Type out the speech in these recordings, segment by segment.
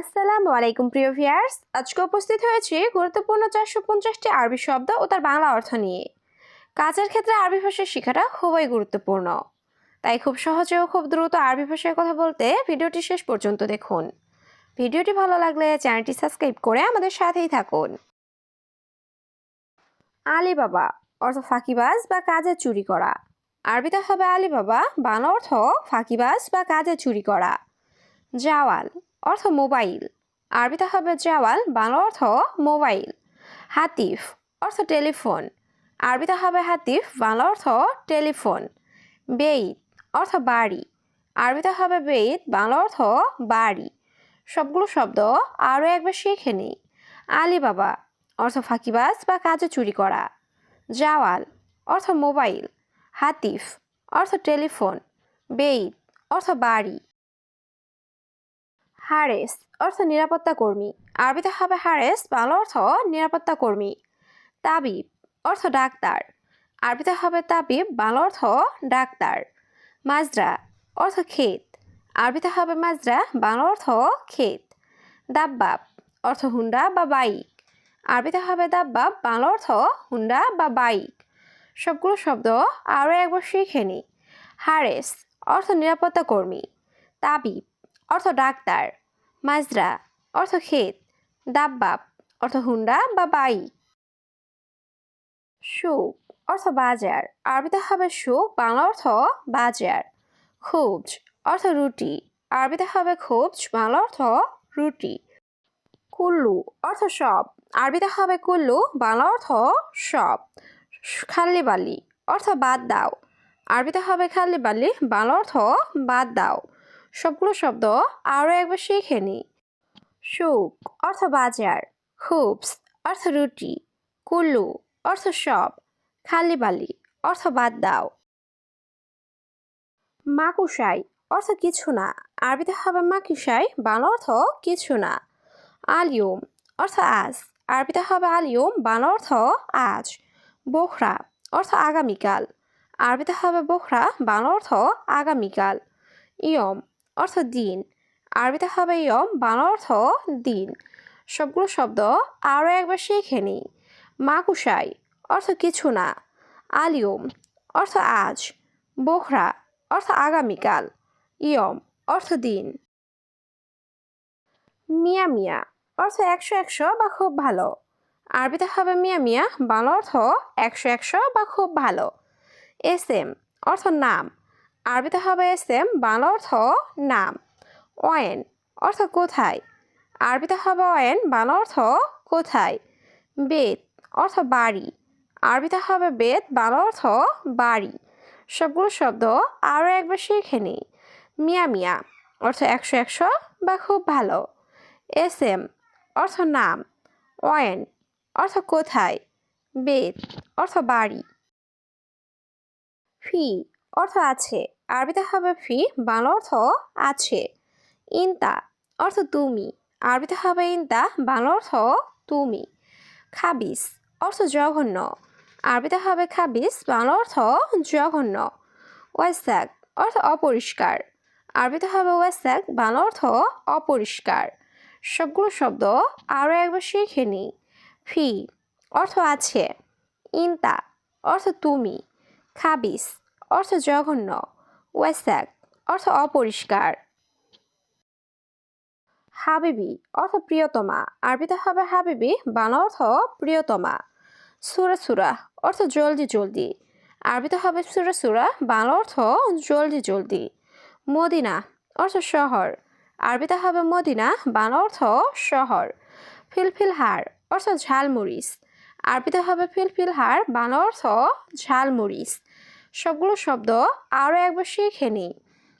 আসসালামু আলাইকুম, প্রিয় ভিয়ার্স আজকে উপস্থিত হয়েছি গুরুত্বপূর্ণ চারশো পঞ্চাশটি আরবি শব্দ ও তার বাংলা অর্থ নিয়ে। কাজের ক্ষেত্রে আরবি ভাষা শেখাটা খুবই গুরুত্বপূর্ণ। তাই খুব সহজে ও খুব দ্রুত আরবি ভাষায় কথা বলতে ভিডিওটি শেষ পর্যন্ত দেখুন। ভিডিওটি ভালো লাগলে চ্যানেলটি সাবস্ক্রাইব করে আমাদের সাথেই থাকুন। আলিবাবা অর্থ ফাঁকিবাজ বা কাজে চুরি করা। আরবিতে হবে আলিবাবা, বাংলা অর্থ ফাঁকিবাজ বা কাজে চুরি করা। জাওয়াল অর্থ মোবাইল। আরবিতে হবে জাওয়াল, বাংলা অর্থ মোবাইল। হাতিফ, অর্থ টেলিফোন। আরবিতে হবে হাতিফ, বাংলা অর্থ টেলিফোন। বেইত, অর্থ বাড়ি। আরবিতে হবে বেইত, বাংলা অর্থ বাড়ি। সবগুলো শব্দ আরও একবার শিখে নিই। আলিবাবা, অর্থ ফাঁকিবাজ বা কাজে চুরি করা। জাওয়াল, অর্থ মোবাইল। হাতিফ, অর্থ টেলিফোন। বেইত, অর্থ বাড়ি। হারেস অর্থ নিরাপত্তা কর্মী। আরবিতে হবে হারেস বাংলা অর্থ নিরাপত্তা কর্মী। তাবিব, অর্থ ডাক্তার। আরবিতে হবে তাবিব, বাংলা অর্থ ডাক্তার। মাজরা, অর্থ ক্ষেত। আরবিতে হবে মাজরা, বাংলা অর্থ ক্ষেত। দাব্বাব, অর্থ হুন্ডা বা বাইক। আরবিতে হবে দাব্বাব, বাংলা অর্থ হুন্ডা বা বাইক। সবগুলো শব্দ আরও একবার শিখে নিই হারেস অর্থ নিরাপত্তা কর্মী। তাবিব অর্থ ডাক্তার, মাজরা, অর্থ ক্ষেত দাব্বাব অর্থ হুন্ডা বা বাইক সুক অর্থ বাজার, আরবিতে হবে সুক বাংলা অর্থ বাজার। খুবজ, অর্থ রুটি, আরবিতে হবে খুবজ, বাংলা অর্থ রুটি। কুল্লু, অর্থ সব, আরবিতে হবে কুল্লু, বাংলা অর্থ সব। খাল্লি বালি অর্থ বাদ দাও, আরবিতে হবে খাল্লি বালি বাংলা অর্থ বাদ দাও। সবগুলো শব্দ আরও একবার শিখে নিই। সুক অর্থ বাজার খুবস অর্থ রুটি, কুল্লু অর্থ সব খালি বালি অর্থ বাদ দাও। মাকুসাই অর্থ কিছু না, আরবিতে হবে মাকুসাই, বাংলা অর্থ কিছু না। আলিয়ম অর্থ আজ, আরবিতে হবে আলিয়ম, বাংলা অর্থ আজ। বোখরা অর্থ আগামীকাল, আরবিতে হবে বোখরা, বাংলা অর্থ আগামীকাল। ইয়ম অর্থ দিন। আরবিতে হবে ইয়ম, বাংলা অর্থ দিন। সবগুলো শব্দ আরও একবার শিখে নিই। মাকুশাই অর্থ কিছু না। আলিয়ম, অর্থ আজ। বোখরা, অর্থ আগামীকাল। ইয়ম, অর্থ দিন। মিয়া মিয়া, অর্থ একশো একশো বা খুব ভালো। আরবিতে হবে মিয়া মিয়া, বাংলা অর্থ একশো একশো বা খুব ভালো। এস এম, অর্থ নাম। আরবিতে হবে এস এম বাংলা অর্থ নাম। ওয়েন অর্থ কোথায়? আরবিতে হবে ওয়েন বাংলা অর্থ কোথায়? বেদ অর্থ বাড়ি। আরবিতে হবে বেদ বাংলা অর্থ বাড়ি। সবগুলো শব্দ আরও একবার শিখে নিই। মিয়া মিয়া অর্থ একশো একশো বা খুব ভালো। এস এম অর্থ নাম। ওয়েন অর্থ কোথায়? বেদ অর্থ বাড়ি। ফি অর্থ আছে। আরবিতে হবে ফি, বাংলা অর্থ আছে। ইনতা, অর্থ তুমি। আরবিতে হবে ইনতা, বাংলা অর্থ তুমি। খাবিস, অর্থ জঘন্য। আরবিতে হবে খাবিস, বাংলা অর্থ জঘন্য। ওয়েসাক, অর্থ অপরিষ্কার। আরবিতে হবে ওয়েসাক, বাংলা অর্থ অপরিষ্কার। সবগুলো শব্দ আরও একবার শিখে নিই ফি, অর্থ আছে। ইনতা, অর্থ তুমি। খাবিস, অর্থ জঘন্য। ওয়েসাক, অর্থ অপরিষ্কার। হাবিবি, অর্থ প্রিয়তমা। আরবিতে হবে হাবিবি, বাংলা অর্থ প্রিয়তমা। সুরা সুরা, অর্থ জলদি জলদি। আরবিতে হবে সুরা সুরা, বাংলা অর্থ জলদি জলদি। মদিনা, অর্থ শহর। আরবিতে হবে মদিনা, বাংলা অর্থ শহর। ফিলফিল হার, অর্থ ঝালমরিচ আরবিতে হবে ফিলফিল হার, বাংলা অর্থ ঝালমরিচ সবগুলো শব্দ আরও একবার শিখে নিই।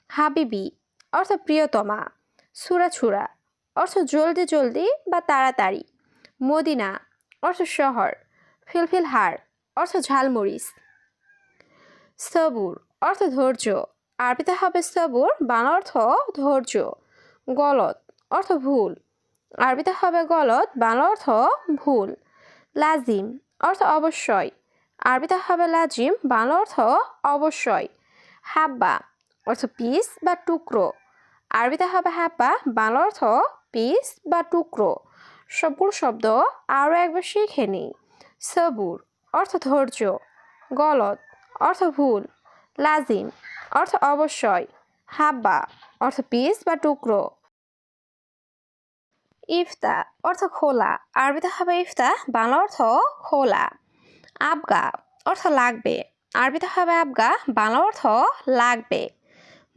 হাবিবি, অর্থ প্রিয়তমা। ছুরা অর্থ জলদি জলদি বা তাড়াতাড়ি। মদিনা, অর্থ শহর। ফিলফিল হার অর্থ ঝালমরিচ সবুর, অর্থ ধৈর্য। আরবিতে হবে সবুর, বাংলা অর্থ ধৈর্য। গলত অর্থ ভুল। আরবিতে হবে গলত বাংলা অর্থ ভুল। লাজিম, অর্থ অবশ্যই। আরবিতে হবে লাজিম বাংলা অর্থ অবশ্যই। হাব্বা অর্থ পিস বা টুকরো। আরবিতে হবে হাব্বা, বাংলা অর্থ পিস বা টুকরো। সবগুলো শব্দ আরও একবার শিখে নিই। সবুর অর্থ ধৈর্য। গলত অর্থ ভুল। লাজিম অর্থ অবশ্যই। হাব্বা অর্থ পিস বা টুকরো। ইফতা অর্থ খোলা। আরবিতে হবে ইফতা, বাংলা অর্থ খোলা। আবগা অর্থ লাগবে। আরবিতে হবে আবগা, বাংলা অর্থ লাগবে।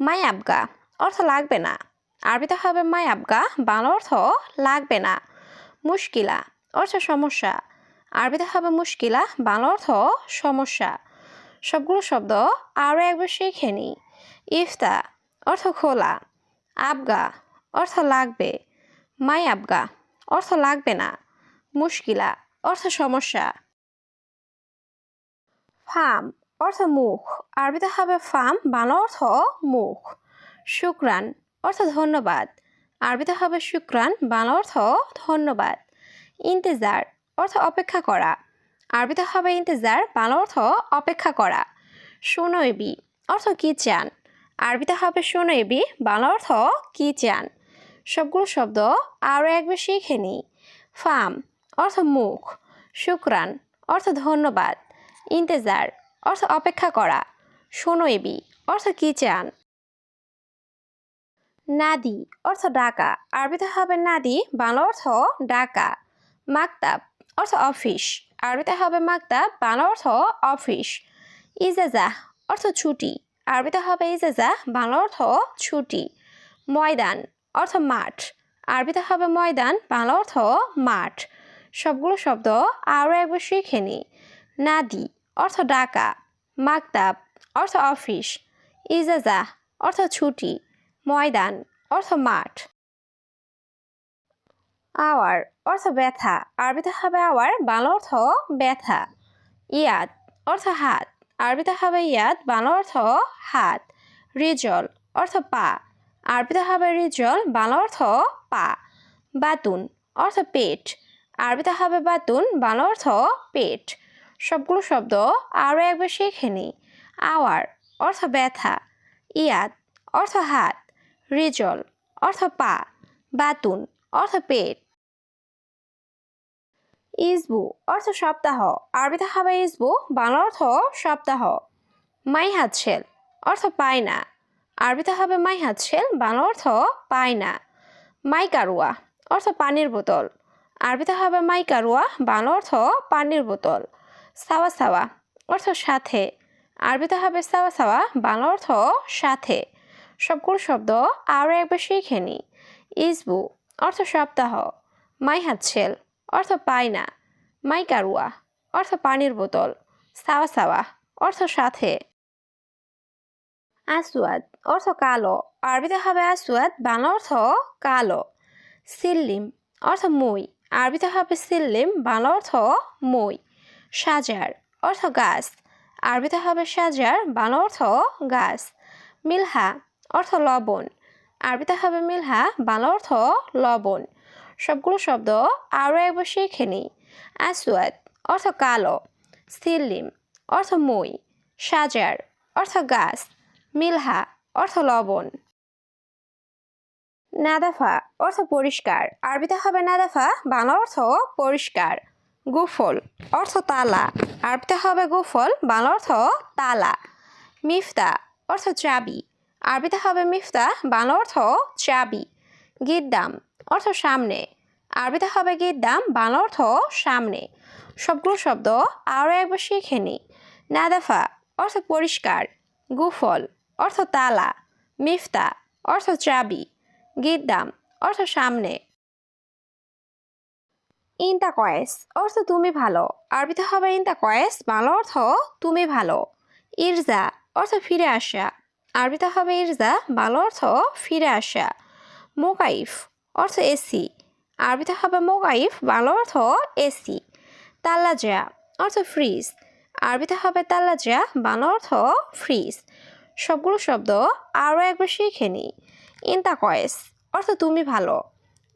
মাই আবগা অর্থ লাগবে না। আরবিতে হবে মাই আবগা, বাংলা অর্থ লাগবে না। মুশকিলা অর্থ সমস্যা। আরবিতে হবে মুশকিলা, বাংলা অর্থ সমস্যা। সবগুলো শব্দ আরও একবার শিখে নিই ইফতা অর্থ খোলা। আবগা অর্থ লাগবে। মাই আবগা অর্থ লাগবে না। মুশকিলা অর্থ সমস্যা। ফাম অর্থ মুখ। আরবিতে হবে ফাম বাংলা অর্থ মুখ। শুক্রান অর্থ ধন্যবাদ। আরবিতে হবে শুক্রান, বাংলা অর্থ ধন্যবাদ। ইন্তেজার অর্থ অপেক্ষা করা। আরবিতে হবে ইন্তেজার, বাংলা অর্থ অপেক্ষা করা। সুনৈবি অর্থ কি চান? আরবিতে হবে সুনৈবি, বাংলা অর্থ কি চান? সবগুলো শব্দ আরও একবার শিখে নিই। ফাম অর্থ মুখ। শুক্রান অর্থ ধন্যবাদ। ইন্তেজার, অর্থ অপেক্ষা করা। শোনো এবি অর্থ কি চান? নাদি, অর্থ ডাকা। আরবিতে হবে নাদি, বাংলা অর্থ ডাকা। মাকতাব, অর্থ অফিস। আরবিতে হবে মাকতাব, বাংলা অর্থ অফিস। ইজাজা, অর্থ ছুটি। আরবিতে হবে ইজাজা, বাংলা অর্থ ছুটি। ময়দান, অর্থ মাঠ। আরবিতে হবে ময়দান, বাংলা অর্থ মাঠ। সবগুলো শব্দ আরও একবার শিখে নিই নাদি, অর্থ ডাকা মাকতাব, অর্থ অফিস, ইজাজা, অর্থ ছুটি, ময়দান, অর্থ মাঠ। আওয়ার, অর্থ ব্যথা, আরবিতে হবে আওয়ার, বাংলা অর্থ ব্যথা। ইয়াদ, অর্থ হাত, আরবিতে হবে ইয়াদ, বাংলা অর্থ হাত। রিজল, অর্থ পা, আরবিতে হবে রিজল, বাংলা অর্থ পা। বাতুন, অর্থ পেট, আরবিতে হবে বাতুন, বাংলা অর্থ পেট। সবগুলো শব্দ আরও একবার শিখে নিই। আওয়ার অর্থ ব্যথা, ইয়াদ অর্থ হাত, রিজল অর্থ পা, বাতুন অর্থ পেট। ইসবু অর্থ সপ্তাহ, আরবিতে হবে ইসবু, বাংলা অর্থ সপ্তাহ। মাই হাতছেল অর্থ পায় না আরবিতে হবে মাই হাতছেল বাংলা অর্থ পায় না মাই কারুয়া অর্থ পানির বোতল, আরবিতে হবে মাই কারুয়া বাংলা অর্থ পানির বোতল। সাওয়া সাওয়া, অর্থ সাথে। আরবিতে হবে সাওয়া সাওয়া, বাংলা অর্থ সাথে। সবগুলো শব্দ আরও একবার শিখে নিই ইসবু, অর্থ সপ্তাহ। মাই হাতছেল, অর্থ পায় না মাই কারুয়া, অর্থ পানির বোতল। সাওয়া সাওয়া, অর্থ সাথে। আসুয়াদ অর্থ কালো। আরবিতে হবে আসুয়াদ বাংলা অর্থ কালো। সিল্লিম, অর্থ মই। আরবিতে হবে সিল্লিম, বাংলা অর্থ মই। সাজার। অর্থ গাছ। আরবিতে হবে সাজার, বাংলা অর্থ গাছ। মিলহা, অর্থ লবণ। আরবিতে হবে মিলহা, বাংলা অর্থ লবণ। সবগুলো শব্দ আরও একবার শিখে নিই। আসুয়াদ অর্থ কালো। সিল্লিম অর্থ মই। সাজার, অর্থ গাছ। মিলহা, অর্থ লবণ। নাদাফা, অর্থ পরিষ্কার। আরবিতে হবে নাদাফা, বাংলা অর্থ পরিষ্কার। গুফল, অর্থ তালা। আরবিতে হবে গুফল, বাংলা অর্থ তালা। মিফতা, অর্থ চাবি। আরবিতে হবে মিফতা, বাংলা অর্থ চাবি। গিদ্দাম, অর্থ সামনে। আরবিতে হবে গিদ্দাম, বাংলা অর্থ সামনে। সবগুলো শব্দ আরও একবার শিখে নিই। নাদাফা, অর্থ পরিষ্কার। গুফল, অর্থ তালা। মিফতা, অর্থ চাবি। গিদ্দাম, অর্থ সামনে। ইন্তা কয়েস, অর্থ তুমি ভালো। আরবিতে হবে ইন্তা কয়েস, বাংলা অর্থ তুমি ভালো। ইরজা, অর্থ ফিরে আসা। আরবিতে হবে ইরজা, বাংলা অর্থ ফিরে আসা। মোকাইফ, অর্থ এসি। আরবিতে হবে মোকাইফ, বাংলা অর্থ এসি। তাল্লাজা অর্থ ফ্রিজ। আরবিতে হবে তাল্লাজা বাংলা অর্থ ফ্রিজ। সবগুলো শব্দ আরও একবার শিখে নিই ইন্তা কয়েস, অর্থ তুমি ভালো।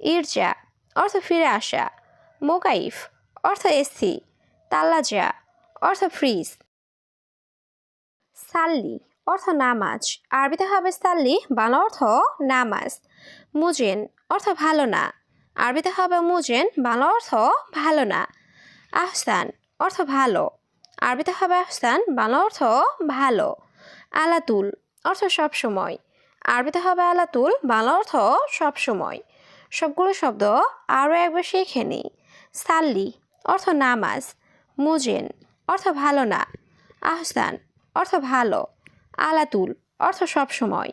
ইরজা, অর্থ ফিরে আসা। মোকাইফ, অর্থ এসি, তাল্লাজা, অর্থ ফ্রিজ। সাল্লি, অর্থ নামাজ, আরবিতে হবে সাল্লি, বাংলা অর্থ নামাজ। মুজেন, অর্থ ভালো না, আরবিতে হবে মুজেন, বাংলা অর্থ ভালো না। আহসান, অর্থ ভালো, আরবিতে হবে আহসান, বাংলা অর্থ ভালো। আলাতুল, অর্থ সব সময়, আরবিতে হবে আলাতুল, বাংলা অর্থ সব সময়। সবগুলো শব্দ আরও একবার শিখে নিই। সাল্লি অর্থ নামাজ মুজেন অর্থ ভালো না আহসান অর্থ ভালো আলাতুল অর্থ সব সময়